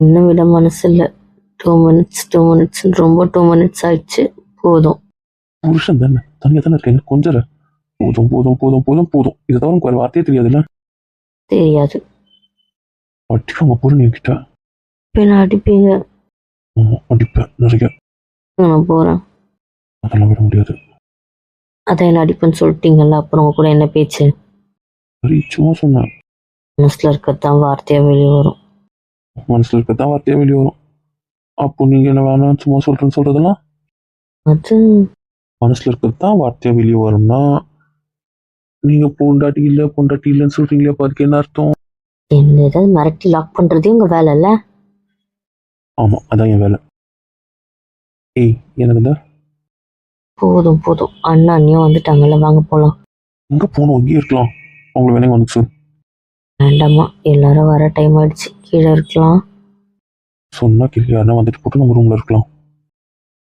இன்னும் விட மனசு இல்லை டூ மினிட்ஸ் டூ மினிட்ஸ் ரொம்ப டூ மினிட்ஸ் ஆயிடுச்சு. போதும். புருஷன் தானே? தனியாக தானே இருக்கேன். கொஞ்சம் போதும் போதும் போதும் போதும் போதும். இதை தவிர உனக்கு வேறு வார்த்தையே தெரியாதுல்ல தெரியாது. அடிப்பாங்க பொருள் என்கிட்ட. பின்ன அடிப்பீங்க. ஆமா, அடிப்பேன். நிறைய நான் போகிறேன் அதெல்லாம் விட முடியாது. அதை என்ன அடிப்புன்னு சொல்லிட்டீங்கல்ல அப்புறம் உங்க கூட என்ன பேச்சு? சரி சும்மா சொன்னேன். மனசில் இருக்கத்தான் வார்த்தையாக வெளியே வரும். மனசில் இருக்கத்தான் வார்த்தையே வெளியே வரும். அப்போ நீங்கள் என்ன வேணாம் சும்மா சொல்கிறேன்னு சொல்கிறதெல்லாம் அது மனசில் இருக்கிறது தான் வார்த்தையாக வெளியே வரும்னா நீங்கள் பொண்டாட்டி இல்லை பொண்டாட்டி இல்லைன்னு சொல்கிறீங்களே அதுக்கு என்ன அர்த்தம்? என்ன ஏதாவது மிரட்டி லாக் பண்ணுறதே உங்கள் வேலை இல்லை ஆமாம் அதான் என் வேலை. ஏய் எனக்கு இந்த? போதும் போதும். அண்ணா அண்ணியும் வந்துட்டாங்கல்ல வாங்க போகலாம் எங்கே போகணும்? இங்கேயே இருக்கலாம். அவங்கள வேலைங்க வந்துச்சு வேண்டாமா எல்லாரும் வர டைம் ஆயிடுச்சு. கீழே இருக்கலாம். சொன்னால் கேட்க யாருன்னா வந்துட்டு போட்டு நம்ம ரூமில் இருக்கலாம்.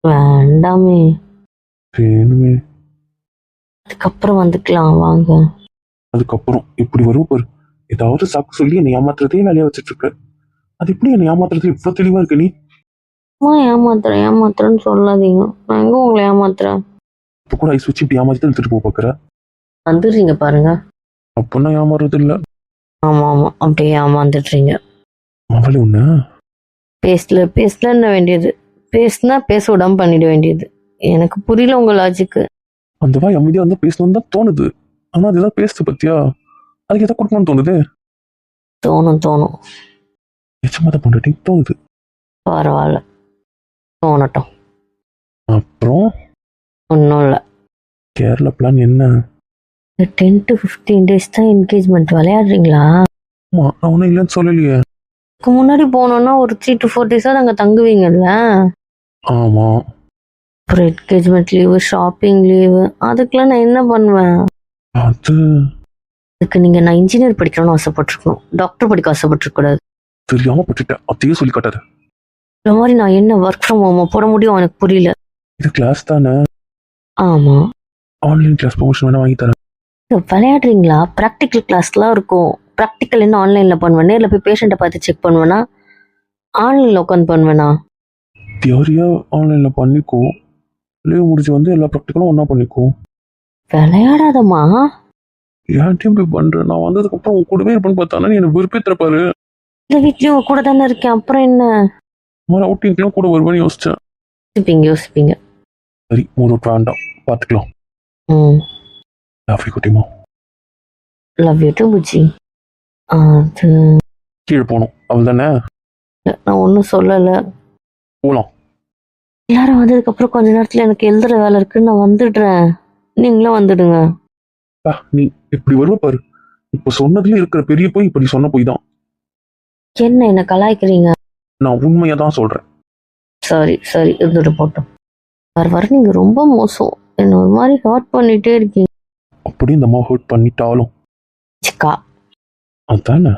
வேண்டாமே. வேணுமே. அதுக்கப்புறம் வந்துக்கலாம் வாங்க. அதுக்கப்புறம் இப்படி வரும் பாரு. ஏதாவது சாக்கு சொல்லி என்னை ஏமாத்துறதே வேலையா வச்சுட்டு இருக்க. அது எப்படி என்னை ஏமாத்துறது? இவ்வளோ தெளிவா இருக்க நீ? அம்மா ஏமாத்துறேன் ஏமாத்துறேன்னு சொல்லாதீங்க. நான் எங்க உங்களை ஏமாத்துறேன்? இப்போ கூட ஐஸ் வச்சு இப்படி ஏமாத்தி எடுத்துட்டு போக பார்க்குற வந்துடுறீங்க பாருங்க. அப்போன்னா ஏமாறுறது இல்லை. ஆமா ஆமா. அப்படியே ஏமாந்துடுறீங்க அவளே ஒன்று பேசல பேசலன்னு வேண்டியது? பேசுனா பேச விடாம பண்ணிட வேண்டியது. எனக்கு புரியல உங்க லாஜிக்கு அந்த வாய் அமைதியாக இருந்தால் பேசணும்னு தான் தோணுது. ஆனால் அதுதான் பேசுது பத்தியா? அதுக்கு எதை கொடுக்கணும்னு தோணுது. தோணும் தோணும். நிச்சயமா தான் பொண்டாட்டி தோணுது. பரவாயில்ல. தோணட்டும். அப்புறம்? ஒன்றும் இல்லை. கேரளா பிளான் என்ன? டென் டு ஃபிஃப்டீன் டேஸ் தான் என்கேஜ்மெண்ட் விளையாடுறீங்களா? ஆமா நான் ஒன்றும் இல்லைன்னு சொல்லலையே. இதுக்கு முன்னாடி போனோம்னா ஒரு த்ரீ டு ஃபோர் டேஸாக அங்கே தங்குவீங்கல்ல? ஆமாம் அப்புறம் என்கேஜ்மெண்ட் லீவு ஷாப்பிங் லீவு அதுக்கெல்லாம் நான் என்ன பண்ணுவேன்? அது. அதுக்கு நீங்கள் நான் இன்ஜினியர் படிக்கணும்னு ஆசைப்பட்டிருக்கணும். டாக்டர் படிக்க ஆசைப்பட்டிருக்கூடாது தெரியாம பட்டுட்டேன். அதையே சொல்லி காட்டாது. இந்த மாதிரி நான் என்ன ஒர்க் ஃப்ரம் ஹோம் போட முடியும்? எனக்கு புரியல. இது கிளாஸ் தானே? ஆமாம் ஆன்லைன் கிளாஸ் ப்ரொமோஷன் வேணா வாங்கி தரேன். விளையாடுறீங்களா? ப்ராக்டிக்கல் கிளாஸ்லாம் இருக்கும். ப்ராக்டிக்கல் என்ன ஆன்லைனில் பண்ணுவேன். நேரில் போய் பேஷண்ட்டை பார்த்து செக் பண்ணுவேனா? ஆன்லைனில் உட்காந்து பண்ணுவேனா? தியரியா ஆன்லைன்ல பண்ணிக்கோ. லீவ் முடிச்சு வந்து எல்லா ப்ராக்டிக்கலும் ஒன்றா பண்ணிக்கோ. விளையாடாதம்மா. ஏன் டீம் இப்படி பண்ற? நான் வந்ததுக்கு அப்புறம் உன் கூடவே இருப்பேன்னு பார்த்தானா? நீ எனக்கு வெறுப்பேத்துறப்பாரு இந்த வீட்லேயும் கூட தானே இருக்கேன். அப்புறம் என்ன? மாதிரி அவுட்டிங்லாம் கூட வருவேன்னு யோசிச்சேன். யோசிப்பீங்க யோசிப்பீங்க. சரி மூணு விட்டு வேண்டாம் பார்த்துக்கலாம். ம். லாஃபி குட்டிமா லவ் யூ டு புஜி அது கீழே போகணும் அவள் தானே நான் ஒன்றும் சொல்லலை போகலாம் எல்லாரும் வந்ததுக்கப்புறம் கொஞ்ச நேரத்தில் எனக்கு எழுதுற வேலை இருக்குன்னு நான் வந்துடுறேன் நீங்களும் வந்துடுங்க பா நீ இப்படி வருவ பாரு இப்போ சொன்னதுல இருக்கிற பெரிய போய் இப்படி சொன்ன போய் தான் என்ன என்ன கலாய்க்கிறீங்க நான் உண்மையை தான் சொல்றேன் சரி சரி இருந்துட்டு போட்டோம் வர வர நீங்கள் ரொம்ப மோசம் என்ன ஒரு மாதிரி ஹார்ட் பண்ணிட்டே இருக்கீங்க அப்படி இந்த அம்மா ஹர்ட் பண்ணிட்டாலும். சிக்கா. அதானே?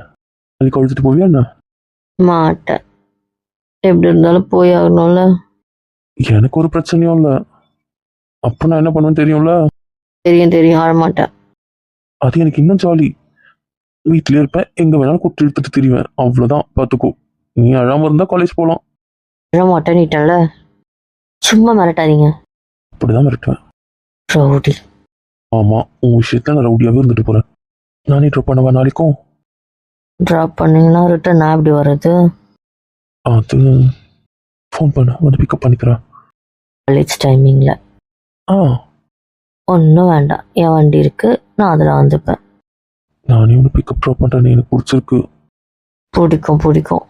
அதுக்கு அழுத்துட்டு போவியா என்ன? மாட்டேன். எப்படி இருந்தாலும் போய் ஆகணும்ல எனக்கு ஒரு பிரச்சனையும் இல்லை. அப்போ நான் என்ன பண்ணுவேன்னு தெரியும்ல? தெரியும் தெரியும். ஆட மாட்டேன் அது எனக்கு இன்னும் ஜாலி வீட்டிலே இருப்பேன். எங்க வேணாலும் குத்து இழுத்துட்டு திரிவேன். அவ்வளோதான் பார்த்துக்கோ நீ அழாம இருந்தா காலேஜ் போகலாம் ஆட மாட்டேன்னுட்டேன்ல சும்மா மிரட்டாதீங்க. அப்படிதான் மிரட்டுவேன். ரவுடி. ஆமா உன் விஷயத்துல நான் ரவுடியாவே இருந்துட்டு போறேன். நானே ட்ராப் பண்ணவா நாளைக்கும்? ட்ராப் பண்ணீங்கன்னா ரிட்டர்ன் நான் எப்படி வர்றது? அது ஃபோன் பண்ண வந்து பிக்கப் பண்ணிக்கிறேன். காலேஜ் டைமிங்கில் ஆ. ஒன்றும் வேண்டாம் என் வண்டி இருக்கு நான் அதில் வந்துப்பேன். நானே ஒன்று பிக்கப் ட்ராப் பண்ணுறேன்னு எனக்கு பிடிச்சிருக்கு. பிடிக்கும் பிடிக்கும்.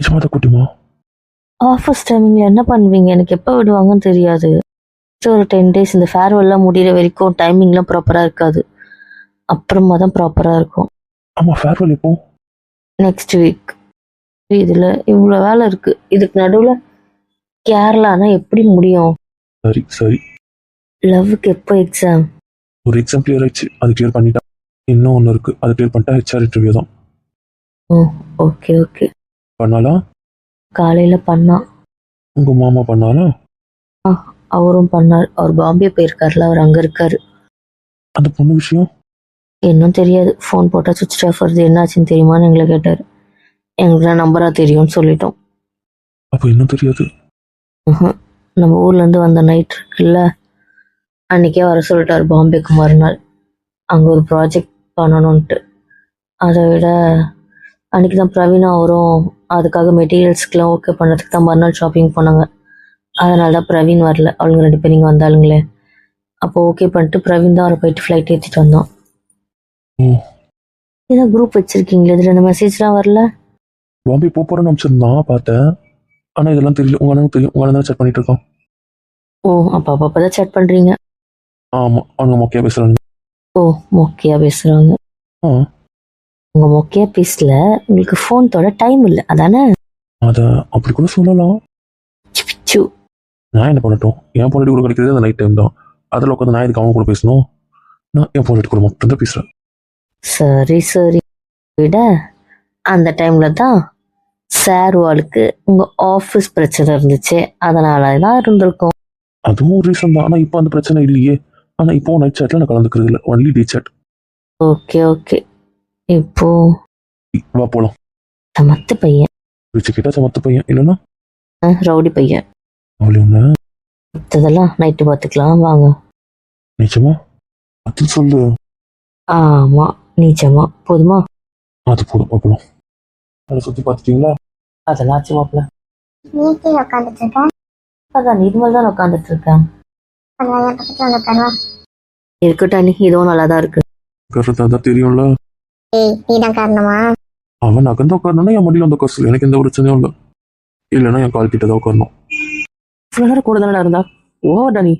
நிஜமா தான் குட்டிமா ஆஃபீஸ் டைமிங்கில் என்ன பண்ணுவீங்க? எனக்கு எப்போ விடுவாங்கன்னு தெரியாது. Just ஒரு டென் டேஸ் இந்த ஃபேர்வெல்லாம் முடிகிற வரைக்கும் டைமிங்லாம் ப்ராப்பராக இருக்காது. அப்புறமா தான் ப்ராப்பராக இருக்கும். ஆமா ஃபேர்வெல் எப்போ? நெக்ஸ்ட் வீக் இதில் இவ்வளோ வேலை இருக்குது இதுக்கு நடுவில் கேரளானா எப்படி முடியும்? சரி சரி லவ்வுக்கு எப்போ எக்ஸாம் ஒரு எக்ஸாம் கிளியர் ஆயிடுச்சு. அது கிளியர் பண்ணிட்டேன் இன்னும் ஒன்று இருக்கு. அது கிளியர் பண்ணிட்டா ஹெச்ஆர் இன்டர்வியூ தான். ஓகே ஓகே பண்ணாலா காலையில் பண்ணான் உங்க மாமா பண்ணாலா அவரும் பண்ணார். அவர் பாம்பே போயிருக்காருல அவர் அங்கே இருக்காரு. அந்த பொண்ணு விஷயம்? இன்னும் தெரியாது. ஃபோன் போட்டால் சுவிட்ச் ஆஃப் வருது. என்னாச்சுன்னு தெரியுமான்னு எங்களை கேட்டார். எங்களுக்கு நம்பரா தெரியும்னு சொல்லிட்டோம். அப்போ இன்னும் தெரியாது. நம்ம ஊர்லேருந்து வந்த நைட் இருக்குல்ல அன்னைக்கே வர சொல்லிட்டாரு பாம்பேக்கு மறுநாள் அங்கே ஒரு ப்ராஜெக்ட் பண்ணணுன்ட்டு அதை விட அன்னைக்கு தான் பிரவீனா அவரும் அதுக்காக மெட்டீரியல்ஸ்க்கெலாம் ஓகே பண்ணுறதுக்கு தான் மறுநாள் ஷாப்பிங் போனாங்க. அதனால தான் பிரவீன் வரல. அவளுங்க ரெண்டு பேரும் இங்கே வந்தாளுங்களே. அப்போ ஓகே பண்ணிட்டு பிரவீன் தான் அவரை போயிட்டு ஃப்ளைட் ஏற்றிட்டு வந்தோம். ஏதாவது குரூப் வச்சிருக்கீங்களே இதில் இந்த மெசேஜ்லாம் வரல? பாம்பே போக போகிறேன்னு நினச்சிருந்தான் பார்த்தேன். ஆனால் இதெல்லாம் தெரியல. உங்கள் அண்ணனுக்கு தெரியும் உங்கள் அண்ணன் தான் செக் பண்ணிட்டு இருக்கான். ஓ அப்போ அப்போ அப்போ தான் சேட் பண்ணுறீங்க ஆமாம் அவங்க மொக்கையாக பேசுகிறாங்க ஓ மொக்கையாக பேசுகிறாங்க ஆ. உங்க மொக்கையா பேசல. உங்களுக்கு ஃபோன் தொட டைம் இல்லை. அதானே? அதை அப்படி கூட சொல்லலாம். சு நான் என்ன பண்ணட்டும்? என் பொண்டாட்டி கூட கிடைக்கிறது அந்த நைட் டைம் தான். அதில் உட்காந்து நான் இதுக்கு அவங்க கூட பேசணும்? நான் என் பொண்டாட்டி கூட மட்டும் தான் பேசுகிறேன் சரி சரி. விட அந்த டைம்ல தான் சார் வாளுக்கு உங்க ஆஃபீஸ் பிரச்சனை இருந்துச்சு. அதனால தான் இருந்திருக்கும். அதுவும் ஒரு ரீசன் தான். ஆனால் இப்போ அந்த பிரச்சனை இல்லையே. ஆனால் இப்போ நைட் சாட்டில் நான் கலந்துக்கிறது இல்லை. Only day chat okay okay இப்போ வா போகலாம் சமத்து பையன். வச்சு கேட்டா சமத்து பையன். இல்லைன்னா ரவுடி பையன். அவளே ஒன்று மற்றதெல்லாம் நைட்டு பார்த்துக்கலாம் வாங்க. நிச்சயமா அது சொல்லு. ஆமா நீச்சமா போதுமா? அது போதும் பார்க்கலாம். அதை சுற்றி பார்த்துட்டீங்களா? அதெல்லாம் ஆச்சு மாப்பிள்ள நீ கீழே உட்காந்துட்டு இருக்க அதான் நிர்மல் தான் உட்காந்துட்டு இருக்கேன் என் பக்கத்துல வந்து இருக்கட்டும் நீ இதுவும் நல்லா தான் இருக்கு. கரெக்டாக தான் தெரியும்ல. ஏய் நீ தான் காரணமா? அவன் நகர்ந்து உட்காரணும்னா என் மடியில் வந்து உட்கார சொல்லு. எனக்கு எந்த பிரச்சனையும் இல்லை. இல்லைன்னா என் கால் கிட்ட தான் உட்காரணும். இவ்வளோ நேரம் கூட தானே இருந்தா ஓடா நீ.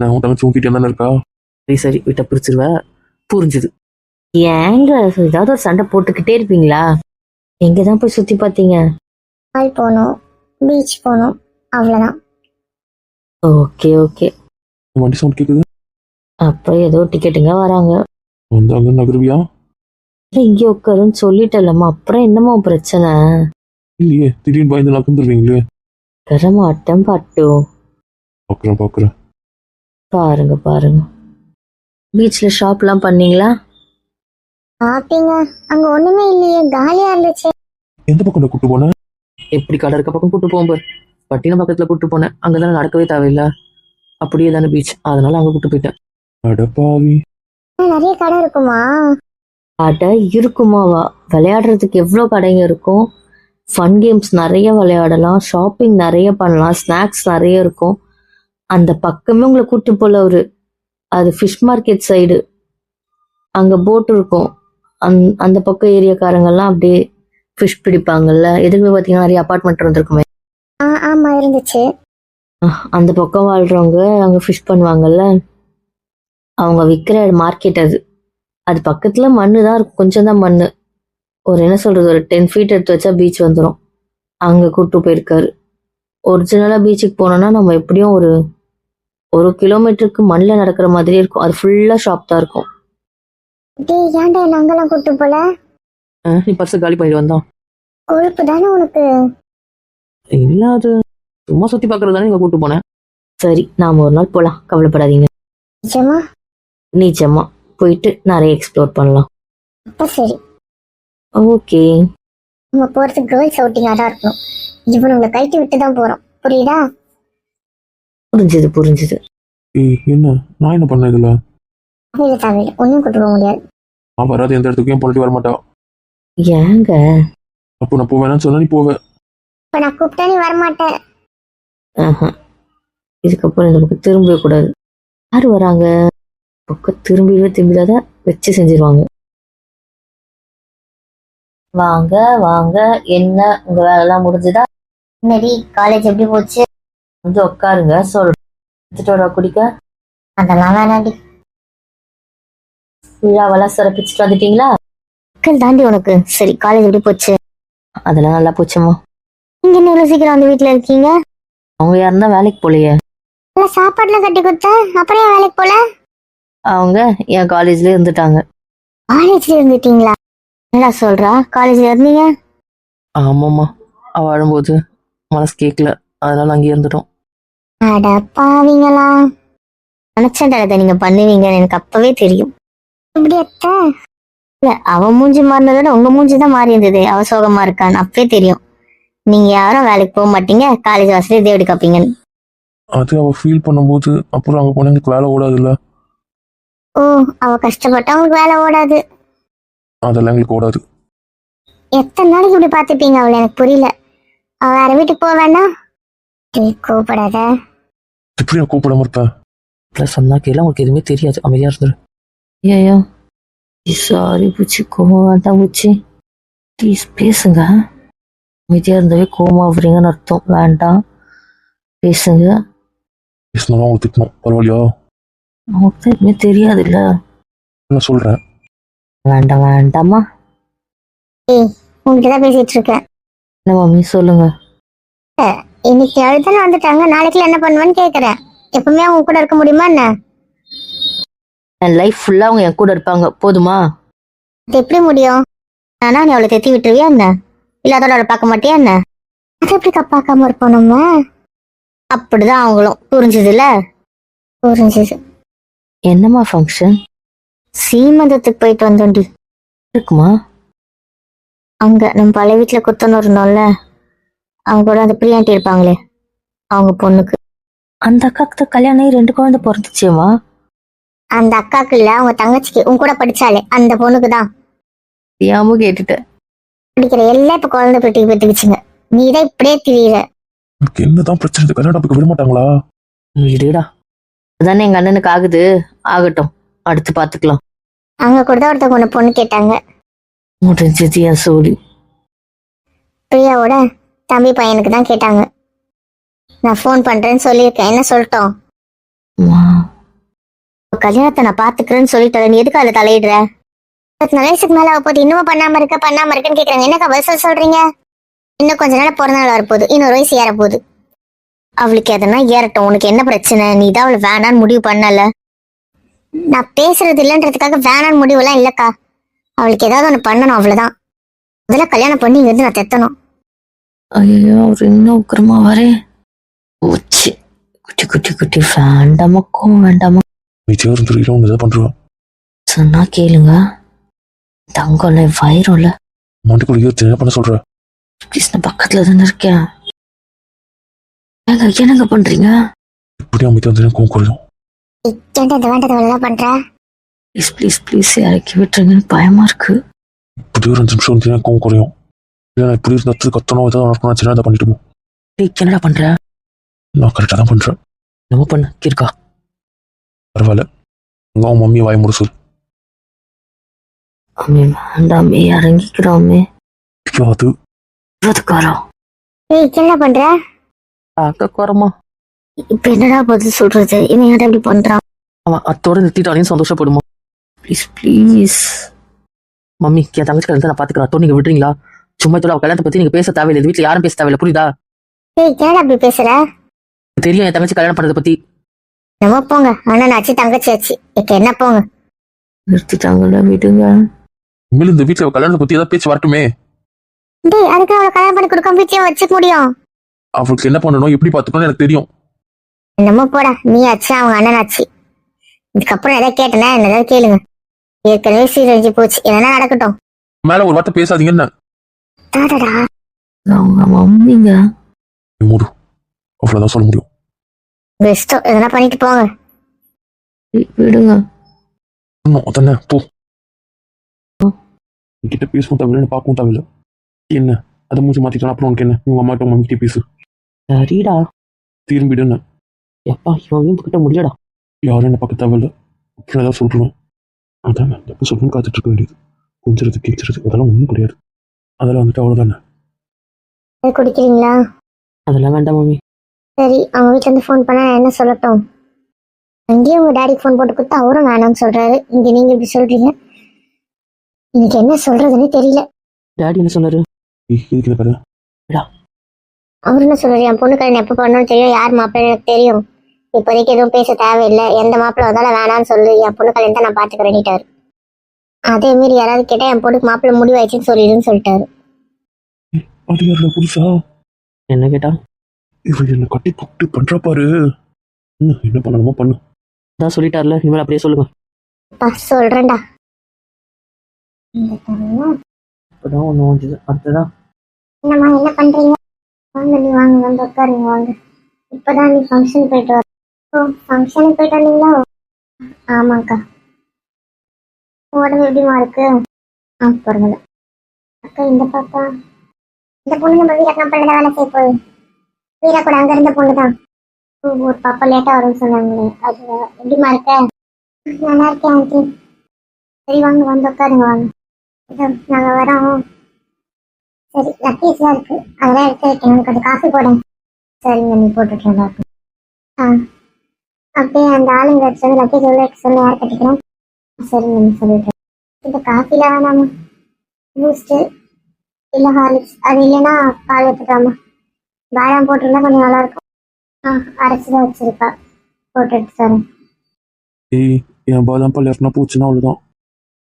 நான் உன் தங்கச்சி உங்ககிட்ட தானே இருக்கா? சரி சரி விட்ட பிரிச்சிருவ. புரிஞ்சுது. ஏங்க ஏதாவது ஒரு சண்டை போட்டுக்கிட்டே இருப்பீங்களா? எங்க தான் போய் சுத்தி பார்த்தீங்க மால் போகணும் பீச் போகணும் அவ்வளோதான் ஓகே ஓகே. வண்டி சவுண்ட் கேட்குது அப்போ ஏதோ டிக்கெட்டுங்க வராங்க. வந்து அங்கே நகருவியா இங்கே உட்காருன்னு சொல்லிட்டேன்லம்மா. அப்புறம் என்னம்மா பிரச்சனை? இல்லையே திடீர்னு பயந்து நகர்ந்துருவீங்களே கரமாட்டம் பட்டு பார்க்குறேன் பார்க்குறேன் பாருங்க பாருங்க பீச்ல ஷாப்லாம் பண்ணீங்களா ஷாப்பிங்க அங்க ஒண்ணுமே இல்லையே காலியா இருந்துச்சு எந்த பக்கம் கூட்டு போனேன் எப்படி கடை இருக்க பக்கம் கூட்டு போகும் பாரு பட்டினம் பக்கத்துல கூட்டு போனேன் அங்கதானே நடக்கவே தேவையில்ல அப்படியே தானே பீச் அதனால அங்க கூட்டு போயிட்டேன் அடப்பாவி ஆ, நிறைய கடை இருக்குமா கடை இருக்குமாவா விளையாடுறதுக்கு எவ்வளோ கடைங்க இருக்கும் ஃபன் கேம்ஸ் நிறைய விளையாடலாம் ஷாப்பிங் நிறைய பண்ணலாம் ஸ்நாக்ஸ் நிறைய இருக்கும். அந்த பக்கமே உங்களை கூட்டு போல ஒரு அது ஃபிஷ் மார்க்கெட் சைடு அங்கே போட் இருக்கும். அந் அந்த பக்கம் ஏரியாக்காரங்கெல்லாம் அப்படியே ஃபிஷ் பிடிப்பாங்கல்ல. எதுக்குமே பார்த்தீங்கன்னா நிறைய அப்பார்ட்மெண்ட் இருந்திருக்குமே. ஆமா இருந்துச்சு. அந்த பக்கம் வாழ்றவங்க அங்கே ஃபிஷ் பண்ணுவாங்கல்ல. அவங்க விற்கிற மார்க்கெட் அது. அது பக்கத்தில் மண்ணு தான் இருக்கும். கொஞ்சம் தான் மண் ஒரு என்ன சொல்றது ஒரு டென் ஃபீட் எடுத்து வச்சா பீச் வந்துடும் அங்கே கூட்டு போயிருக்காரு. ஒரிஜினலாக பீச்சுக்கு போனோம்னா நம்ம எப்படியும் ஒரு ஒரு கிலோமீட்டருக்கு மண்ணில் நடக்கிற மாதிரியே இருக்கும். அது ஃபுல்லாக ஷாப் தான் இருக்கும். டேய் ஏன்டா அங்கெல்லாம் கூட்டு போல? நீ பர்ஸ் காலி பண்ணிட்டு வந்தான். கொழுப்பு தானே உனக்கு? இல்ல அது சும்மா சுற்றி பார்க்கறது தானே இங்கே கூட்டு போனேன். சரி நாம ஒரு நாள் போகலாம் கவலைப்படாதீங்க. நிஜமா? நிச்சயமா போயிட்டு நிறைய எக்ஸ்ப்ளோர் பண்ணலாம். அப்ப சரி. ஓகே. நம்ம போறது கேர்ள்ஸ் அவுட்டிங்கா தான் இருக்கணும் இவனுங்களை கழட்டி விட்டு தான் போறோம் புரியுதா? புரிஞ்சுது புரிஞ்சுது. ஏய் என்ன? நான் என்ன பண்ணேன் இதில்? தேவையில்ல தேவையில்ல ஒன்னும் கூட்டு போக முடியாது. நான் வராது எந்த இடத்துக்கும் பொண்டாட்டி வர மாட்டா ஏங்க? அப்போ நான் போவேன்னு சொன்னா நீ போவேன் இப்ப நான் கூப்பிட்டா நீ வரமாட்டேன் ஆஹா. இதுக்கப்புறம் இந்த பக்கம் திரும்பவே கூடாது. யார் வராங்க? பக்கம் திரும்பிவே திரும்பிடாத வச்சு செஞ்சிருவாங்க. வாங்க வாங்க என்ன? உங்க வேலைலாம் முடிஞ்சுதா? என்னடி காலேஜ் எப்படி போச்சு? வந்து உட்காருங்க சொல்றேன் எடுத்துட்டு வர குடிக்க? அதெல்லாம் வேணாடி விழாவெல்லாம் சிறப்பிச்சுட்டு வந்துட்டீங்களா? மக்கள் தாண்டி உனக்கு. சரி காலேஜ் எப்படி போச்சு? அதெல்லாம் நல்லா போச்சுமா நீங்க என்ன இவ்வளவு சீக்கிரம் வந்து வீட்டுல இருக்கீங்க? அவங்க யாருந்தா வேலைக்கு போலையே. நல்லா சாப்பாடுலாம் கட்டி கொடுத்த? அப்புறம் ஏன் வேலைக்கு போல? அவங்க என் காலேஜ்ல இருந்துட்டாங்க. காலேஜ்ல இருந்துட்டீங்களா? என்னடா சொல்றா? காலேஜ்ல இருந்தீங்க? ஆமாம்மா. அவ அழும்போது மனசு கேட்கல அதனால அங்கேயே இருந்துட்டோம். அட பாவீங்களா. நினைச்சேன்டா இதை நீங்க பண்ணுவீங்கன்னு எனக்கு அப்பவே தெரியும். இப்படி அத்தை? இல்ல அவ மூஞ்சி மாறினதை விட உங்க மூஞ்சி தான் மாறி இருந்தது. அவ சோகமா இருக்கான்னு அப்பவே தெரியும். நீங்க யாரும் வேலைக்கு போக மாட்டீங்க. காலேஜ் வாசலே தேடி காப்பீங்கன்னு. அது அவள் ஃபீல் பண்ணும்போது அப்புறம் அங்கே போனால் எங்களுக்கு வேலை ஓடாதுல்ல? ஓ அவ கஷ்டப்பட்டா உங்களுக்கு வேலை ஓடாது. அதெல்லாம் எங்களுக்கு ஓடாது. எத்தனை நாளைக்கு இப்படி பார்த்துப்பீங்க அவளை? எனக்கு புரியல. அவ வேற வீட்டுக்கு போக வேணாம் ஏய், கோவப்படாத எப்படி நான் கூப்பிடாம இருப்பேன். ப்ளஸ் சொன்னா கேள்வி உங்களுக்கு எதுவுமே தெரியாது. அமைதியாக இருந்துரு. ஏயா சாரி பூச்சி கோவம் வேண்டாம் பூச்சி. ப்ளீஸ் பேசுங்க. அமைதியாக இருந்தவே கோவமாகறீங்கன்னு அர்த்தம். வேண்டாம். பேசுங்க. பேசினாலும் அவங்க திட்டணும். பரவாயில்லையா நமக்கு தான் எதுவுமே தெரியாதுல்ல. நான் சொல்கிறேன் வேண்டாம் வேண்டாமா உங்ககிட்ட தான் பேசிட்டு இருக்கேன். என்ன மம்மி சொல்லுங்க. இன்னைக்கு அழுதானே வந்துட்டாங்க நாளைக்குல என்ன பண்ணுவேன்னு கேக்குறேன். எப்பவுமே அவங்க கூட இருக்க முடியுமா என்ன? என் லைஃப் ஃபுல்லாக அவங்க என் கூட இருப்பாங்க போதுமா? அது எப்படி முடியும்? ஆனா நீ அவளை தெத்தி விட்டுருவியா என்ன? இல்ல அதோட அவளை பார்க்க மாட்டியா என்ன? அது எப்படி பார்க்காம இருப்போம் நம்ம? அப்படிதான் அவங்களும். புரிஞ்சுதுல புரிஞ்சுது. என்னம்மா ஃபங்க்ஷன் சீமந்தத்துக்கு போயிட்டு வந்தோண்டி. இருக்குமா? அங்க நம்ம பழைய வீட்டுல குத்தணும் இருந்தோம்ல அவங்க கூட அந்த பிரியாண்டி இருப்பாங்களே அவங்க பொண்ணுக்கு. அந்த அக்காக்கு தான் கல்யாணம் ஆகி ரெண்டு குழந்தை பிறந்துச்சேம்மா அந்த அக்காக்கு இல்ல அவங்க தங்கச்சிக்கு உன் கூட படிச்சாலே அந்த பொண்ணுக்கு தான். தெரியாம கேட்டுட்டேன் படிக்கிற எல்லாம் இப்ப குழந்தை பெட்டிக்கு பெற்றுக்குச்சுங்க நீ தான் இப்படியே திரியிற. எனக்கு என்னதான் பிரச்சனை? இந்த கல்யாணம் விட மாட்டாங்களா? விடுடா அதானே எங்க அண்ணனுக்கு ஆகுது. ஆகட்டும். அடுத்து பாத்துக்கலாம். அங்க கூட தான் ஒருத்தவங்க ஒண்ணு பொண்ணு கேட்டாங்க. முடிஞ்சது என் சோழி பிரியாவோட தம்பி பையனுக்கு தான் கேட்டாங்க. நான் ஃபோன் பண்றேன்னு சொல்லியிருக்கேன். என்ன சொல்லட்டும்? கல்யாணத்தை நான் பாத்துக்கிறேன்னு சொல்லிட்டேன். நீ எதுக்கு அதுல தலையிடுற? பத்து நாள் வயசுக்கு மேல போகுது. இன்னும் பண்ணாம இருக்க பண்ணாம இருக்கேன்னு கேக்குறாங்க. என்னக்கா சொல்ல சொல்றீங்க? இன்னும் கொஞ்ச நாள் பிறந்த நாள் வரப்போகுது. இன்னொரு வயசு ஏற போகுது அவளுக்கு எதனா ஏறட்டும். உனக்கு என்ன பிரச்சனை? நீ தான் அவளை வேணான்னு முடிவு பண்ணல. நான் பேசுறது இல்லைன்றதுக்காக வேணான்னு முடிவுலாம் இல்லக்கா. அவளுக்கு ஏதாவது ஒண்ணு பண்ணணும் அவ்வளவுதான். முதல்ல கல்யாணம் பண்ணி இங்க இருந்து நான் தெத்தணும். ஐயோ அவர் இன்னும் உக்கிரமா வரே போச்சு குட்டி குட்டி குட்டி வேண்டாமா கோவம் வேண்டாமா? ஒன்று இதை பண்ணுறோம் சொன்னா கேளுங்க. தங்கம்ல வயிறும்ல. மண்டுக்குள்ள ஈர்த்து என்ன பண்ண சொல்ற. கிருஷ்ண பக்கத்துல தானே இருக்கேன்? ஏங்க என்னங்க பண்றீங்க? இப்படி அமைதி வந்து குறையும் ஏன்டா இந்த வேண்டதை வேலை பண்ற? ப்ளீஸ் ப்ளீஸ் ப்ளீஸ் இறக்கி விட்டுருங்கன்னு பயமா இருக்கு. இப்படி ஒரு அஞ்சு நிமிஷம் குறையும். இல்லை நான் இப்படி இருந்தால் கத்தணும் ஏதாவது நடக்கணும் சின்ன அதை பண்ணிட்டு போ. டேய், என்னடா பண்ற? நான் கரெக்டாக தான் பண்ணுறேன் நம்ம பண்ணு இருக்கா பரவாயில்ல. உங்க அவன் மம்மி வாய் முடிச்சு அம்மே வேண்டாமே இறங்கிக்கிறோமே அது. இருபதுக்காரம் ஏய் என்ன பண்ற? அக்கக்காரமா இப்ப என்னடா பதில் சொல்றது? இவன் ஏன்டா இப்படி பண்றான்? அவன் அத்தோட நிறுத்திட்டானே சந்தோஷப்படுமா? ப்ளீஸ் ப்ளீஸ் மம்மி என் தங்கச்சி கல்யாணத்தை நான் பாத்துக்கிறேன். அத்தோட நீங்க விடுறீங்களா? சும்மா இதோட அவ கல்யாணத்தை பத்தி நீங்க பேச தேவையில்லை. வீட்டுல யாரும் பேச தேவையில்லை. புரியுதா? ஏய் ஏன்டா அப்படி பேசுற? எனக்கு தெரியும் என் தங்கச்சி கல்யாணம் பண்ணதை பத்தி. நம்ம போங்க. அண்ணன் ஆச்சு தங்கச்சி ஆச்சு இப்ப என்ன போங்க? நிறுத்திட்டாங்கல்ல விடுங்க. இனிமேல் இந்த வீட்டில் கல்யாணத்தை பற்றி ஏதாவது பேச்சு வரட்டுமே? டேய் அதுக்கு அவளை கல்யாணம் பண்ணி கொடுக்காம வீட்லயும் வச்சுக்க முடியும்? அவளுக்கு என்ன பண்ணணும் எப்படி பார்த்துக்கணும்னு எனக்கு தெரியும். என்னமோ போடா நீ ஆச்சு அவங்க அண்ணன் ஆச்சு இதுக்கப்புறம் எதாவது கேட்டனா என்ன ஏதாவது கேளுங்க. ஏற்கனவே சீரழிஞ்சு போச்சு. என்னன்னா நடக்கட்டும். மேலே ஒரு வார்த்தை பேசாதீங்கன்னு தாடடா அவங்க மம்மிங்க. மூடு. அவ்வளோதான் சொல்ல முடியும். உங்க இஷ்டம் எதனா பண்ணிட்டு போங்க. விடுங்க. அதானே போ. என்கிட்ட பேசவும் தவிர என்ன பார்க்கவும் தவிர என்ன? அதை மூஞ்சி மாத்திட்டா அப்புறம் உனக்கு என்ன? உங்க அம்மாட்ட மம்மி கிட்ட பேசு. சரிடா. திரும்பிடுன்னு எப்பா இவன் கிட்ட முடியலடா. யாரும் என்ன பார்க்க தேவையில்ல. அப்புறம் ஏதாவது சொல்லிடுவேன். அதானே எப்போ சொல்லணும்னு காத்துட்டு இருக்க வேண்டியது. கொஞ்சிறது கேட்கறது அதெல்லாம் ஒன்றும் கிடையாது. அதெல்லாம் வந்துட்டு அவ்வளோதானே குடிக்கிறீங்களா? அதெல்லாம் வேண்டாம் மம்மி. சரி அவங்க வீட்ல இருந்து ஃபோன் பண்ணா நான் என்ன சொல்லட்டும்? அங்கேயும் உங்க டாடிக்கு ஃபோன் போட்டு கொடுத்தா அவரும் வேணாம்னு சொல்றாரு. இங்க நீங்க இப்படி சொல்றீங்க? எனக்கு என்ன சொல்றதுன்னே தெரியல. டாடி என்ன சொன்னாரு? இதுக்கு கதை அவர் என்ன சொல்றாரு? என் பொண்ணு கல்யாணம் எப்போ பண்ணணும்னு தெரியும்? யார் மாப்பிள்ளை எனக்கு தெரியும். இப்போதைக்கு எதுவும் பேச தேவையில்லை. எந்த மாப்பிள்ளை வந்தாலும் வேணாம்னு சொல்லு. என் பொண்ணு கல்யாணத்தை நான் பாத்துக்கிறேன்ட்டாரு அதே மாரி யாராவது கேட்டா என் பொண்ணுக்கு மாப்பிள்ளை முடிவாயிடுச்சுன்னு சொல்லிடுன்னு சொல்லிட்டாரு. அது யாரோட புதுசா? என்ன கேட்டா? இவன் என்னை கட்டி புட்டு பண்றா பாரு. என்ன பண்ணணுமோ பண்ணு. அதான் சொல்லிட்டார்ல. இனிமேல் அப்படியே சொல்லுங்க. அப்பா சொல்றேன்டா. இப்போதான் ஒன்று வந்துது. அடுத்ததான் என்னம்மா என்ன பண்றீங்க? வாங்க நீ வாங்க வந்து உட்காருங்க வாங்க. இப்பதான் நீ ஃபங்க்ஷன் போயிட்டு வர ஓ ஃபங்க்ஷனுக்கு போயிட்டு வந்தீங்களோ ஆமாக்கா. உடம்பு எப்படிமா இருக்கு? ஆ பரவாயில்ல. அக்கா இந்த பாப்பா. இந்த பொண்ணு நம்ம வீர கம்பெனியில் வேலை செய்ய போகுது. வீரா கூட அங்க இருந்த பொண்ணு தான் ஒரு பாப்பா லேட்டா வரும்னு சொன்னாங்களே. அது எப்படிமா இருக்க? நல்லா இருக்கேன் ஆண்டி. சரி வாங்க வந்து உட்காருங்க வாங்க. இதோ நாங்க வரோம். சரி லக்கேஜ்லாம் இருக்குது அதெல்லாம் எடுத்து வைக்கணும் கொஞ்சம் காஃபி போடுங்க. சரிங்க நீ போட்டுட்டு நல்லா இருக்கும் ஆ. அப்படியே அந்த ஆளுங்க எடுத்து லக்கேஜ் உள்ள சொல்லி யார் கட்டிக்கிறேன்? சரிங்க நீ சொல்லிடுறேன் இந்த காஃபில வேணாமா பூஸ்ட்டு இல்லை ஹார்லிக்ஸ் அது இல்லைன்னா பால் எடுத்துக்காமா பாதாம் போட்டிருந்தா கொஞ்சம் நல்லா இருக்கும். ஆ அரைச்சி தான் வச்சிருக்கா போட்டு எடுத்து தரேன் ஏய் என் பாதாம் பால் யாருன்னா பூச்சுன்னா அவ்வளோதான்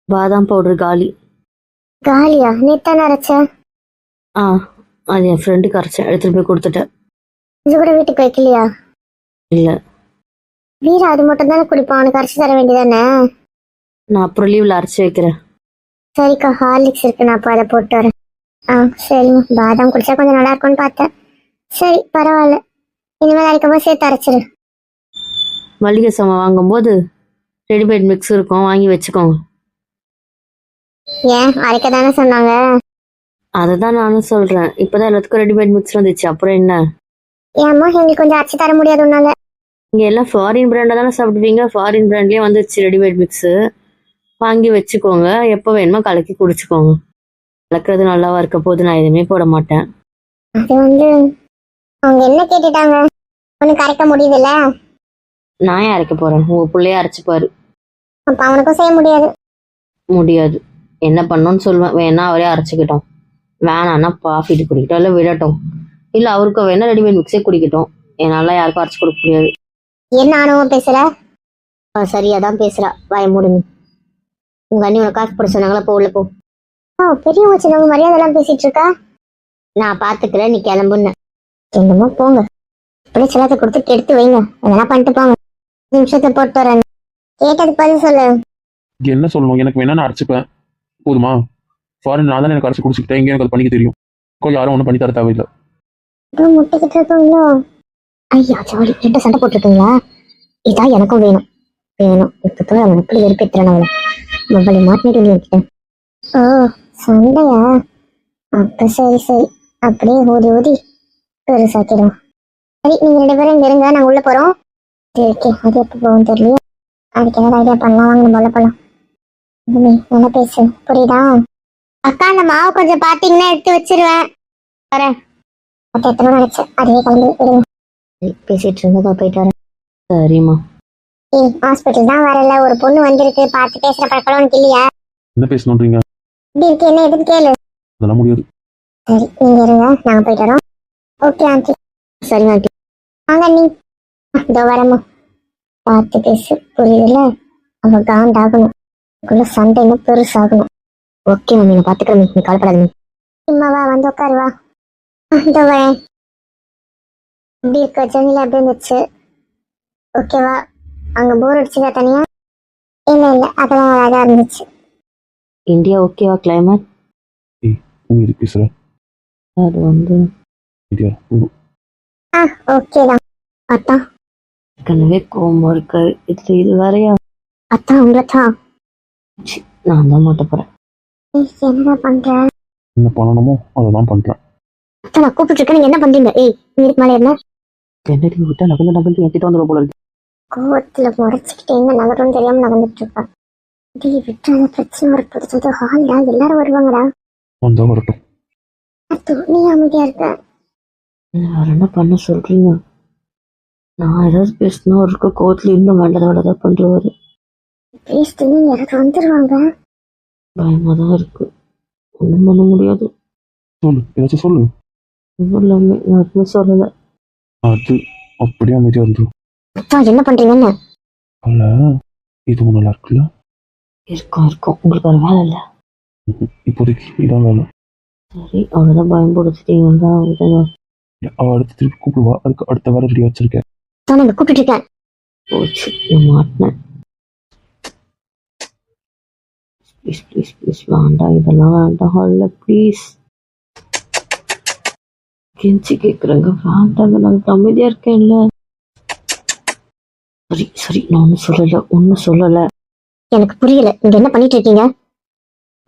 பாதாம் பவுடர் காலி. காலியா? நேத்தானே அரைச்சேன் ஆ அது என் ஃப்ரெண்டுக்கு அரைச்சேன். எடுத்துகிட்டு போய் கொடுத்துட்டேன். இது கூட வீட்டுக்கு வைக்கலையா? இல்லை. வீரா அது மட்டும் தானே குடிப்பான் அவனுக்கு அரைச்சி தர வேண்டியதானே? நான் அப்புறம் லீவில் அரைச்சி வைக்கிறேன். சரிக்கா ஹார்லிக்ஸ் இருக்கு. நான் அப்போ அதை போட்டு வரேன். ஆ சரிங்க பாதாம் குடிச்சா கொஞ்சம் நல்லா இருக்கும்னு பார்த்தேன். சரி பரவாயில்ல. இனிமேல் அரைக்கும்போது சேர்த்து அரைச்சிரு. மளிகை சாமான் வாங்கும்போது ரெடிமேட் மிக்ஸ் இருக்கும். வாங்கி வச்சுக்கோங்க. ஏன்? அரைக்க தானே சொன்னாங்க. அதை தான் நானும் சொல்கிறேன் இப்போ தான் எல்லாத்துக்கும் ரெடிமேட் மிக்ஸ் வந்துச்சு. அப்புறம் என்ன? ஏம்மா எங்களுக்கு கொஞ்சம் அரைச்சி தர முடியாது உன்னால இங்கே எல்லாம் ஃபாரின் பிராண்டாக தானே சாப்பிடுவீங்க? ஃபாரின் பிராண்ட்லேயே வந்துச்சு ரெடிமேட் மிக்ஸு வாங்கி வச்சுக்கோங்க. எப்போ வேணுமோ கலக்கி குடிச்சுக்கோங்க. கலக்கிறது நல்லாவா இருக்க போது நான் எதுவுமே போட மாட்டேன். அது வந்து அவங்க என்ன கேட்டுட்டாங்க? உனக்கு அரைக்க முடியுதுல்ல நான் அரைக்க போகிறேன் உங்கள் பிள்ளைய அரைச்சிப்பாரு அப்போ அவனுக்கும் செய்ய முடியாது. முடியாது. என்ன பண்ணணும்னு சொல்லுவேன். வேணா அவரே அரைச்சிக்கிட்டோம். வேணான்னா பாஃபிட்டு குடிக்கட்டும். இல்லை விடட்டும். இல்லை அவருக்கு வேணா ரெடிமேட் மிக்ஸே குடிக்கட்டும். என்னால் யாருக்கும் அரைச்சி கொடுக்க முடியாது. என்ன ஆணவம் பேசுற? சரியா தான் பேசுறா. வாய மூடுங்க உங்க அண்ணி உனக்கு காசு போட சொன்னாங்களா? போ உள்ள போ. ஓ பெரியவங்க சின்னவங்க மரியாதை எல்லாம் பேசிட்டு இருக்கா? நான் பாத்துக்கிறேன் நீ கிளம்புன்னு. என்னமோ போங்க. இப்படி சிலத்தை கொடுத்துட்டு எடுத்து வைங்க. அதெல்லாம் பண்ணிட்டு போங்க. நிமிஷத்தை போட்டு வரேன். கேட்டதுக்கு பதில் சொல்லு. என்ன சொல்லணும்? எனக்கு வேணா நான் அரைச்சிப்பேன். போதுமா? ஃபாரின் நான் தானே எனக்கு அரைச்சி குடிச்சிக்கிட்டேன். இங்கே எனக்கு அது பண்ணிக்க தெரியும். இப்போ யாரும் ஒன்றும் பண்ணி தர தேவையில்லை. முட்டிக்கிட்டு இருக்கீங்களோ ஐயா சாரி ரெண்டு சண்டை போட்டுருக்கீங்களா? இதான் எனக்கும் வேணும். வேணும். இப்போ அவன் எப்படி வெறுப்பேத்துறேன் அவளை. மொபைலை மாட்டினிட்டு ஓ சண்டையா? அப்ப சரி சரி. அப்படியே ஊதி ஊதி பெருசாக்கிடும். சரி நீங்க ரெண்டு பேரும் இங்க இருங்க. உள்ளே உள்ள போறோம். ஓகே. அது எப்போ போகும் தெரியல அதுக்கு ஏதாவது ஐடியா பண்ணலாம். வாங்க நம்ம உள்ள போலாம். என்ன பேசு. புரியுதா? அக்கா அந்த மாவு கொஞ்சம் பார்த்தீங்கன்னா எடுத்து வச்சிருவேன். வரேன். மற்ற எத்தனை நினைச்சேன் அதுவே கிளம்பி விடுங்க பேசிட்டு இருந்ததா போயிட்டு வரேன். சரிம்மா. ஏய் ஹாஸ்பிட்டல் தான் வரல. ஒரு பொண்ணு வந்திருக்கு. பார்த்து பேசுற பழக்கம் உனக்கு இல்லையா? என்ன பேசணுன்றீங்க? இப்படி இருக்கு என்ன எதுன்னு கேளு. அதெல்லாம் முடியாது. சரி நீங்க இருங்க. நாங்க போயிட்டு வரோம். ஓகே ஆண்டி சரிங்க ஆண்டி வாங்க நீ. இதோ வரமா பார்த்து பேசு. புரியுதுல்ல? அவ காண்டாகணும் அதுக்குள்ள சண்டை இன்னும் பெருசாகணும். ஓகே மம்மி நான் பார்த்துக்கிறேன் நீ கவலைப்படாத நீ சும்மா வா வந்து உட்காரு வா. இதோ வரேன். இப்படி இருக்க எப்படி இருந்துச்சு ஓகேவா அங்க போர் அடிச்சுதா தனியா? இல்ல இல்ல அதெல்லாம் அழகா இருந்துச்சு. இந்தியா ஓகேவா கிளைமேட் பேசுகிறேன் அது வந்து இந்தியா ஆ ஓகே தான். அத்தா. ஏற்கனவே கோவமா இருக்கு. இது இது வேறையா? அத்தா உங்களை தான் நான் தான் மாட்ட போறேன். என்னடா பண்ற? என்ன பண்ணணுமோ அதை தான் பண்ணுறேன் அத்தா நான் கூப்பிட்டு இருக்கேன். நீங்க என்ன பண்றீங்க? ஏய் நீ இதுக்கு மேல என்ன என்னடி விட்டா நகர்ந்து நகர்ந்து என் கிட்ட வந்துடும் போல இருக்கு. கோவத்துல முறைச்சுக்கிட்டு எங்க நகரும் தெரியாம நகர்ந்துட்டு இருப்பேன் டேய் விட்டாத பிரச்சனை வரப்போகுது. ஹால்டா எல்லாரும் வருவாங்கடா. வந்தால் வரட்டும். அத்து நீ அமைதியா இருக்க வேற என்ன பண்ண சொல்றீங்க? நான் ஏதாவது பேசினா இருக்க கோவத்துல இன்னும் வேண்டத வேலை பண்றவாரு பேசிட்டு நீ யாராவது வந்துருவாங்க. பயமா தான் இருக்கு. ஒன்றும் பண்ண முடியாது. சொல்லு. ஏதாச்சும் சொல்லு. இல்லாம நான் எதுவுமே சொல்லலை. அது அப்படியே அமைதியாக இருந்துரும். அத்தா என்ன பண்றீங்கன்னு? அல்ல இதுவும் நல்லா இருக்குல்ல? இருக்கும் இருக்கும். உங்களுக்கு ஒரு வேலை இல்லை. இப்போதைக்கு இதான் வேலை. சரி அவ்வளோதான் பயன்படுத்திட்டீங்கன்னா அவ்வளோதான் அவள் அடுத்து திருப்பி கூப்பிடுவா. அதுக்கு அடுத்த வேலை ரெடியாக வச்சிருக்கேன். தான் நான் கூப்பிட்டு இருக்கேன். போச்சு நான் மாட்டினேன். ப்ளீஸ் ப்ளீஸ் ப்ளீஸ் வேண்டாம். இதெல்லாம் வேண்டாம். இல்லை ப்ளீஸ் கெஞ்சி கேட்குறேங்க. வேண்டாங்க நான் அமைதியாக இருக்கேன்ல. சரி சரி நான் ஒன்றும் சொல்லலை ஒன்றும் சொல்லலை. எனக்கு புரியல. இங்க என்ன பண்ணிட்டு இருக்கீங்க?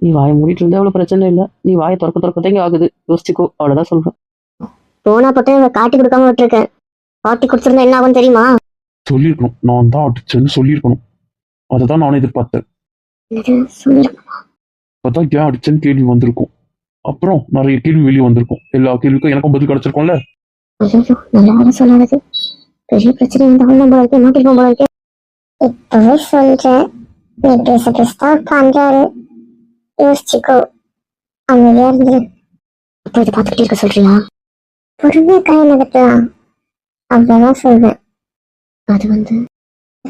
நீ வாயை மூடிட்டு இருந்தா அவ்வளோ பிரச்சனை இல்லை. நீ வாயை திறக்க திறக்கத்தேங்க ஆகுது. யோசிச்சுக்கோ அவ்வளோதான் சொல்கிறேன் போனா போட்டு காட்டி கொடுக்காம விட்டுருக்கேன் காட்டி கொடுத்துருந்தா என்ன ஆகும் தெரியுமா? சொல்லியிருக்கணும். நான் தான் அடிச்சேன்னு சொல்லியிருக்கணும். அதை தான் நானும் எதிர்பார்த்தேன். அப்பதான் ஏன் அடிச்சேன்னு கேள்வி வந்திருக்கும். அப்புறம் நிறைய கேள்வி வெளியே வந்திருக்கும். எல்லா கேள்விக்கும் எனக்கும் பதில் கிடைச்சிருக்கும்ல? நல்லா சொல்லாதது பெரிய பிரச்சனை இருந்தாலும் நம்ம இருக்க மாட்டிருப்போம் போல இருக்கு. இப்பவே சொல்றேன். நீ பேச பண்றாரு. யோசிச்சுக்கோ. அமைதியா இருந்து இதை பார்த்துக்கிட்டே இருக்க சொல்றியா? பொறுமையா கை அவ்வளவுதான் சொல்வேன். அது வந்து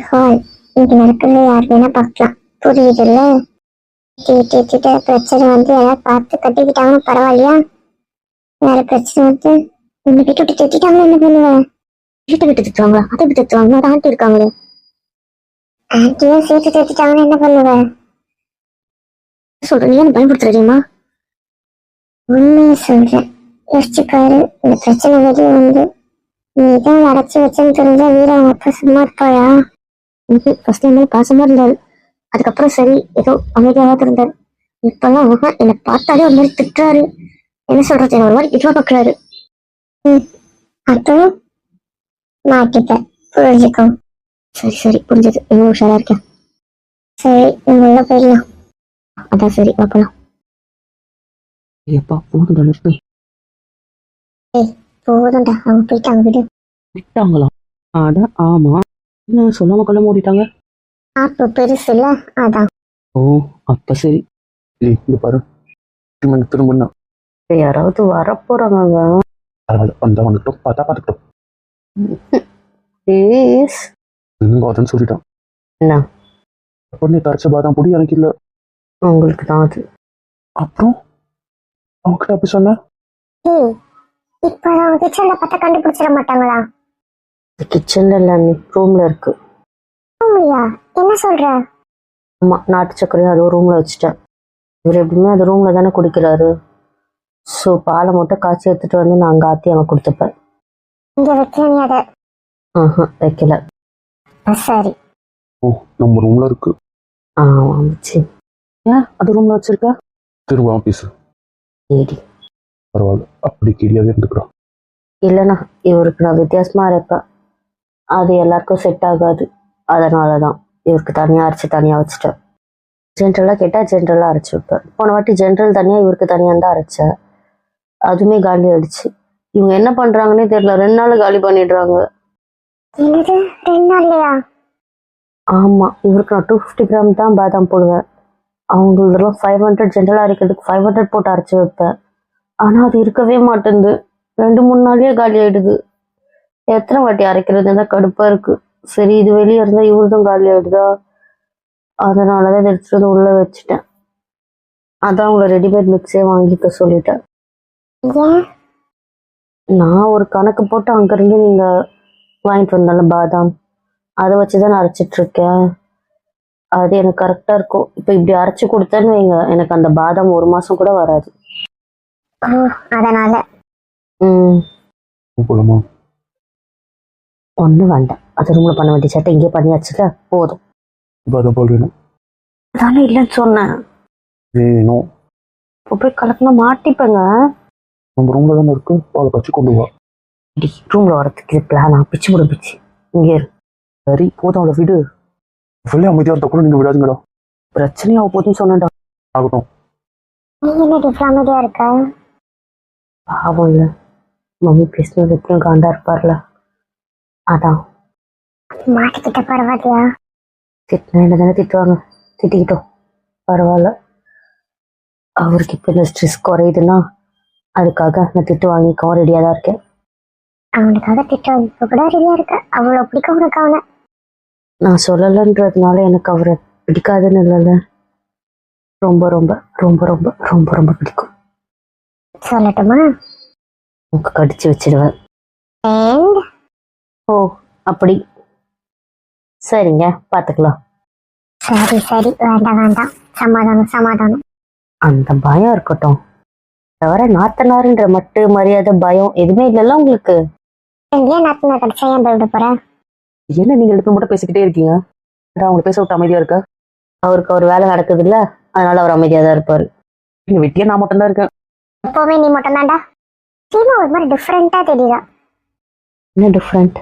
ஹால் இங்க நடக்கிறது யார் வேணா பார்க்கலாம். புரியுதுல்ல? தீட்டு தீட்டு பிரச்சனை வந்து யாராவது பார்த்து கட்டிக்கிட்டாங்கன்னா பரவாயில்லையா? வேற பிரச்சனை வந்து உன்னை வீட்டு விட்டு திட்டாங்களா என்ன பண்ணுவேன் வீட்டை விட்டு திட்டுவாங்களா? அதை விட்டு திட்டுவாங்க? ஒரு ஆண்டி இருக்காங்களே. ஆண்டியும் சேர்த்து திட்டாங்கன்னா என்ன பண்ணுவேன் சொல்றேன் என்ன பயன்படுத்துறீமா உண்மையை சொல்றேன். யோசிச்சு பாரு. இந்த பிரச்சனை வெளியே வந்து நீ தான் அடைச்சி வச்சேன்னு தெரிஞ்சா வீர அவங்க அப்பா சும்மா இருப்பாயா ஃபர்ஸ்ட் டைம் பாசமா இருந்தாரு. அதுக்கப்புறம் சரி ஏதோ அமைதியாக இருந்தாரு. இப்பெல்லாம் ஆஹா, என்னை பார்த்தாலே ஒரு மாதிரி திட்டுறாரு. என்ன சொல்றது? என்ன ஒரு மாதிரி இதுவா பாக்குறாரு. அப்போ மாட்டிப்ப புரிஞ்சுக்கோ. சரி சரி புரிஞ்சது. இன்னும் உஷாரா இருக்கேன். சரி நம்ம உள்ள போயிடலாம். அதான் சரி பார்க்கலாம் எப்பா போதும் நிறுத்து போதும்டா. அவங்க போயிட்டாங்க விடு. விட்டாங்களா? ஆட ஆமா. என்ன சொல்லாம கொள்ள மூடிட்டாங்க? ஆப்பு பெருசு இல்ல அதான் ஓ அப்ப சரி. ஏய் இங்க பாரு. திரும்ப திரும்பினா இப்ப யாராவது வரப்போறாங்க அதனால வந்தா வந்துட்டோம். பார்த்தா பார்த்துக்கிட்டோம். ப்ளீஸ் இங்க அதுன்னு சொல்லிட்டான். என்ன? பொண்ணு தரைச்ச பாதாம் பொடி எனக்கு இல்ல. உங்களுக்கு தான் அது. அப்புறம்? அவங்ககிட்ட அப்படி சொன்னேன் ஏய் இப்போ அவங்க கிச்சன்ல பார்த்தா கண்டுபிடிச்சிட மாட்டாங்களா? கிச்சன்ல இல்ல நீ ரூம்ல இருக்கு. ஆமாய்யா என்ன சொல்ற? ஆமா நாட்டு சர்க்கரையும் அது ரூம்ல வச்சுட்டேன். இவர் எப்படியுமே அது ரூம்ல தானே குடிக்கிறாரு. ஸோ பாலை மட்டும் காய்ச்சி எடுத்துட்டு வந்து நான் அங்கே ஆத்தி அவன் கொடுத்துப்பேன். இங்க வைக்க நீ அதை ஆஹா வைக்கல. சரி. ஓ நம்ம ரூம்ல இருக்கு. ஆ வந்துச்சு ஏன்? அது ரூம்ல வச்சிருக்க? திரும்ப ஆபீஸ் சரி பரவாயில்ல அப்படி கிளியாவே இருந்துக்கிறான் இல்லைண்ணா இவருக்கு நான் வித்தியாசமா இருப்பேன் அது எல்லாருக்கும் செட் ஆகாது. அதனால தான் இவருக்கு தனியாக அரைச்சி தனியாக வச்சுட்டேன். ஜென்ரலாக கேட்டால் ஜென்ரலாக அரைச்சி வைப்பேன் போன வாட்டி ஜென்ரல் தனியாக இவருக்கு தனியாக தான் அரைச்சேன். அதுவுமே காலி ஆயிடுச்சு. இவங்க என்ன பண்ணுறாங்கன்னே தெரியல. ரெண்டு நாள் காலி பண்ணிடுறாங்க. ஆமாம் இவருக்கு நான் டூ ஃபிஃப்டி கிராம் தான் பாதாம் போடுவேன். அவங்களதெல்லாம் ஃபைவ் ஹண்ட்ரட் ஜென்ரலாக அரைக்கிறதுக்கு ஃபைவ் ஹண்ட்ரட் போட்டு அரைச்சி வைப்பேன். ஆனால் அது இருக்கவே மாட்டேங்குது. ரெண்டு மூணு நாள்லயே காலி ஆயிடுது. எத்தனை வாட்டி அரைக்கிறது தான் கடுப்பாக இருக்கு. சரி இது வெளியே இருந்தால் இவருதும் காலி ஆயிடுதா? அதனால தான் இதை எடுத்துட்டு வந்து உள்ளே வச்சுட்டேன். அதான் உங்களை ரெடிமேட் மிக்ஸே வாங்கிக்க சொல்லிட்டேன். நான் ஒரு கணக்கு போட்டு அங்கேருந்து நீங்கள் வாங்கிட்டு வந்தால பாதாம். அதை வச்சு தான் நான் அரைச்சிட்டு இருக்கேன் அது எனக்கு கரெக்டாக இருக்கும். இப்போ இப்படி அரைச்சி கொடுத்தேன்னு வைங்க. எனக்கு அந்த பாதாம் ஒரு மாதம் கூட வராது. அதனால. ம். போலாமா? ஒன்றும் வேண்டாம். அது ரூமில் பண்ண வேண்டிய சட்டை இங்கே பண்ணியாச்சுல போதும். பாதாம் பால் வேணும் அதானே இல்லைன்னு சொன்னேன். இப்போ போய் கலக்கினா மாட்டிப்பேங்க. நம்ம ரூம்ல தானே இருக்கு? பாலை காய்ச்சி கொண்டு வா. இடி ரூமில் வரத்துக்கு இது பிளானா பிச்சு முடி பிச்சு. இங்கே இரு. சரி போதும் அவளை விடு. வெளியே அமைதியா இருந்தா கூட நீங்க விடாதீங்கடா. பிரச்சனையாக போதுன்னு சொன்னேன்டா. ஆகட்டும். பாவம் இல்லை. மம்மி பேசினது எப்பயும் காண்டா இருப்பார்ல. அதான். மாட்டிக்கிட்ட பரவாயில்லையா திட்டினா என்ன தானே திட்டுவாங்க? திட்டிக்கிட்டோம். பரவாயில்ல. அவருக்கு இப்போ இந்த ஸ்ட்ரெஸ் குறையுதுன்னா அதுக்காக நான் திட்டு வாங்கிக்கவும் ரெடியாக தான் இருக்கேன் அவனுக்காக திட்டம் இப்ப கூட ரெடியா இருக்க. அவ்வளவு பிடிக்கும் உனக்கு அவனை. நான் சொல்லலைன்றதுனால எனக்கு அவரை பிடிக்காதுன்னு இல்லைல்ல. ரொம்ப ரொம்ப ரொம்ப ரொம்ப ரொம்ப ரொம்ப பிடிக்கும். சொல்லட்டுமா? உங்க கடிச்சு வச்சிடுவேன். ஓ அப்படி. சரிங்க பார்த்துக்கலாம் சரி சரி. வேண்டாம் வேண்டாம். சமாதானம் சமாதானம். அந்த பயம் இருக்கட்டும். தவிர நாத்தனாருன்ற மட்டு மரியாதை பயம் எதுவுமே இல்லைல்ல உங்களுக்கு? ஏன் நாத்து நான் கடிச்சா ஏன் பயப்பட போறேன் என்ன நீங்க எடுத்து மட்டும் பேசிக்கிட்டே இருக்கீங்க? அவங்களை பேச விட்டு அமைதியா இருக்க? அவருக்கு அவர் வேலை நடக்குது இல்ல அதனால அவர் அமைதியா தான் இருப்பாரு. நீங்க வெட்டியா நான் மட்டும் தான் இருக்கேன். எப்பவுமே நீ மட்டும் தான்டா சீமா ஒரு மாதிரி டிஃப்ரெண்டா தெரியுதா? என்ன டிஃப்ரெண்ட்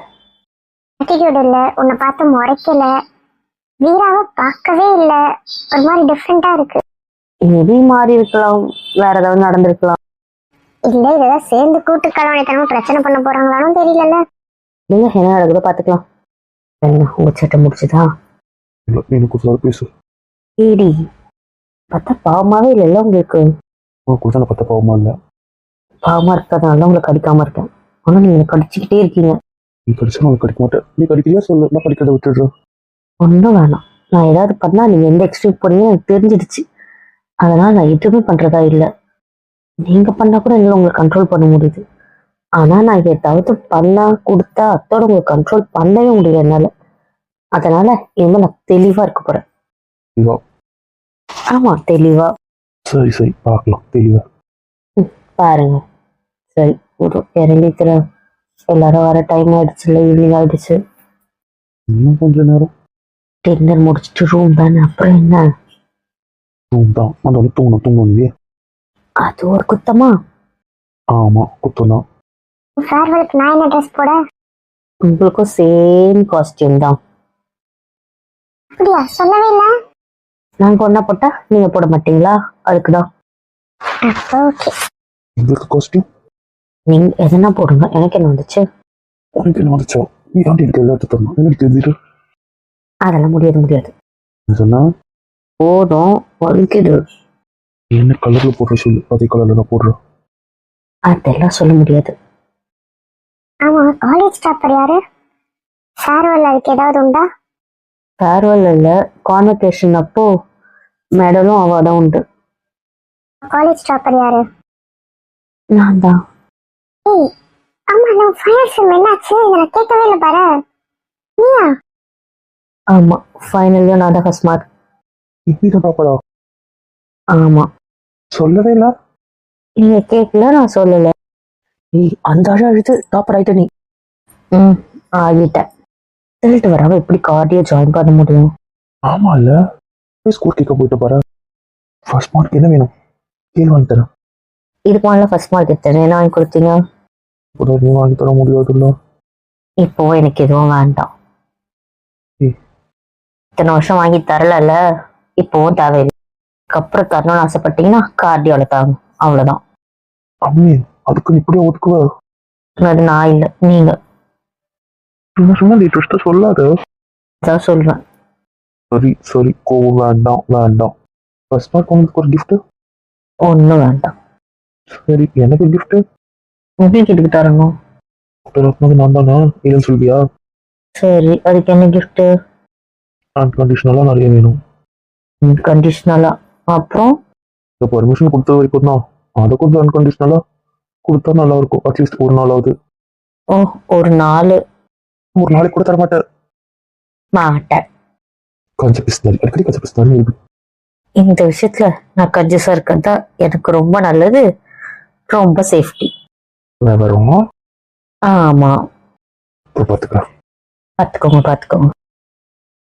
ஆட்டிடியூட் இல்ல உன்னை பார்த்து முறைக்கல. வீராவை பார்க்கவே இல்ல. ஒரு மாதிரி டிஃப்ரெண்டா இருக்கு. மேபி மாறி இருக்கலாம். வேற ஏதாவது நடந்திருக்கலாம். இல்ல இதெல்லாம் சேர்ந்து கூட்டு கலவணித்தனமா பிரச்சனை பண்ண போறாங்களான்னு தெரியலல்ல. நீங்க என்ன நடக்குதோ பாத்துக்கலாம் என்ன உங்க சட்டை முடிச்சுதா? இல்லை எனக்கு ஒரு பேசு ஏடி பார்த்தா பாவமாவே இல்லைல்ல உங்களுக்கு? நான் பார்த்த பாவமா இல்லை. பாவமா இருக்கிறதுனால உங்களுக்கு கடிக்காம இருக்கேன். ஆனா நீங்க கடிச்சுக்கிட்டே இருக்கீங்க. நீ கடிச்சா நான் கடிக்க மாட்டேன். நீ கடிக்கலையா சொல்லு. நான் கடிக்கிறத விட்டுடுறேன். ஒன்றும் வேணாம். நான் ஏதாவது பண்ணா நீங்க எந்த எக்ஸ்ட்ரீம் போறீங்கன்னு எனக்கு தெரிஞ்சிடுச்சு. அதனால நான் எதுவுமே பண்றதா இல்லை. நீங்க பண்ணா கூட என்னால உங்களை கண்ட்ரோல் பண்ண முடியுது. ஆனா நான் இதை தவிர்த்து பண்ணா கொடுத்தா அத்தோட உங்களை கண்ட்ரோல் பண்ணவே முடியல என்னால. அதனால இனிமே நான் தெளிவா இருக்க போறேன். தெளிவா? ஆமா தெளிவா. சரி சரி. பார்க்கலாம். தெளிவா. பாருங்க. சரி ஒரு இறங்கிக்கிற எல்லாரும் வர டைம் ஆயிடுச்சுல ஈவினிங் ஆயிடுச்சு. இன்னும் கொஞ்ச நேரம். டின்னர் முடிச்சுட்டு ரூம் தானே அப்புறம் என்ன? ரூம் தான். வந்து தூங்கணும் தூங்கணும் அது ஒரு குத்தமா? ஆமாம் குத்தம் தான். ஃபேர்வெலுக்கு நான் என்ன ட்ரெஸ் போட? உங்களுக்கும் சேம் காஸ்டியூம் தான். அப்படியா? சொல்லவே இல்ல. நாங்க ஒண்ணா போட்டா நீங்க போட மாட்டீங்களா? அதுக்குதான். அப்போ ஓகே உங்களுக்கு காஸ்டியூம் நீங்க எதனா போடுங்க. எனக்கு என்ன வந்துச்சு? உனக்கு என்ன வந்துச்சா? நீ ஆண்டி எனக்கு எல்லாத்தையும் தரணும். எனக்கு தெரிஞ்சிட்டு அதெல்லாம் முடியாது முடியாது. சொன்னா? போதும். வலிக்குது என்ன கலரில் போடுற சொல்லு. அதே கலரில் நான் போடுறேன் அதெல்லாம் சொல்ல முடியாது. ஆமா காலேஜ் டாப்பர் யாரு? ஃபேர்வெல் அதுக்கு ஏதாவது உண்டா? ஃபேர்வெல் இல்ல. கான்வெகேஷன் அப்போ மெடலும் அவார்டும் உண்டு. காலேஜ் டாப்பர் யாரு? நான் தான். ஏய் ஆமா நான் ஃபைனல் செம் என்னாச்சு? இதை நான் கேட்கவே இல்லை பாரு. நீயா? ஆமா ஃபைனல்லையும் நான் தான் ஃபர்ஸ்ட் மார்க் இப்படி தான் பாப்படா ஆமா. சொல்லவே இல்லை? நீங்க கேட்கல நான் சொல்லல. நீ அந்த அழ அழுது டாப்பர் ஆயிட்ட நீ. ம் ஆகிட்டேன். ரிசல்ட் வராம எப்படி கார்டியோ ஜாயின் பண்ண முடியும்? ஆமா இல்ல. ஸ்கூல் கேட்க போயிட்டு பாரு. ஃபர்ஸ்ட் மார்க் என்ன வேணும்? கேள்வி வாங்கி தரேன். இதுக்கு மேலே ஃபர்ஸ்ட் மார்க் எத்தனை? வாங்கி கொடுத்தீங்க? நீ வாங்கி தர முடியாதுல்ல? இப்போ எனக்கு எதுவும் வேண்டாம். இத்தனை வருஷம் வாங்கி தரலல்ல? இப்போவும் தேவையில்லை. அப்புறம் தரணும்னு ஆசைப்பட்டீங்கன்னா கார்டியோல தாங்க அவ்வளவுதான். அம்மி அதுக்கு நீ இப்படியே ஒதுக்குவ? அது நான் இல்லை நீங்க. என்ன சொன்னா நீ ட்ரெஸ்ட்டை சொல்லாத. தான் சொல்றேன். சரி சரி. கோவம் வேண்டாம் வேண்டாம். ஃபர்ஸ்ட் மார்க் உங்களுக்கு ஒரு gift? ஒன்றும் வேண்டாம். சரி எனக்கு gift? எதுக்கு தரணும். டாக்டர் நான் தானே? இல்லைன்னு சொல்வியா சரி அதுக்கு என்ன gift? அன்கண்டிஷனலாக நிறைய வேணும். கண்டிஷனலா அப்புறம்? இந்த பர்மிஷன் கொடுத்த வரைக்கும் தான். அதை கொஞ்சம் அன்கண்டிஷனலாக கொடுத்தா நல்லா இருக்கும் அட்லீஸ்ட் ஒரு நாளாவது. ஓ ஒரு நாள். ஒரு நாளைக்கு கூட தர மாட்டேன். மாட்டேன். கஞ்ச பிஸ்தாரி அடிக்கடி கஞ்ச பிஸ்தாரி இந்த விஷயத்துல நான் கஜஸா இருக்கிறது தான் எனக்கு ரொம்ப நல்லது. ரொம்ப சேஃப்டி வரும். ஆமா. இப்போ பார்த்துக்கலாம் பார்த்துக்கோங்க பார்த்துக்கோங்க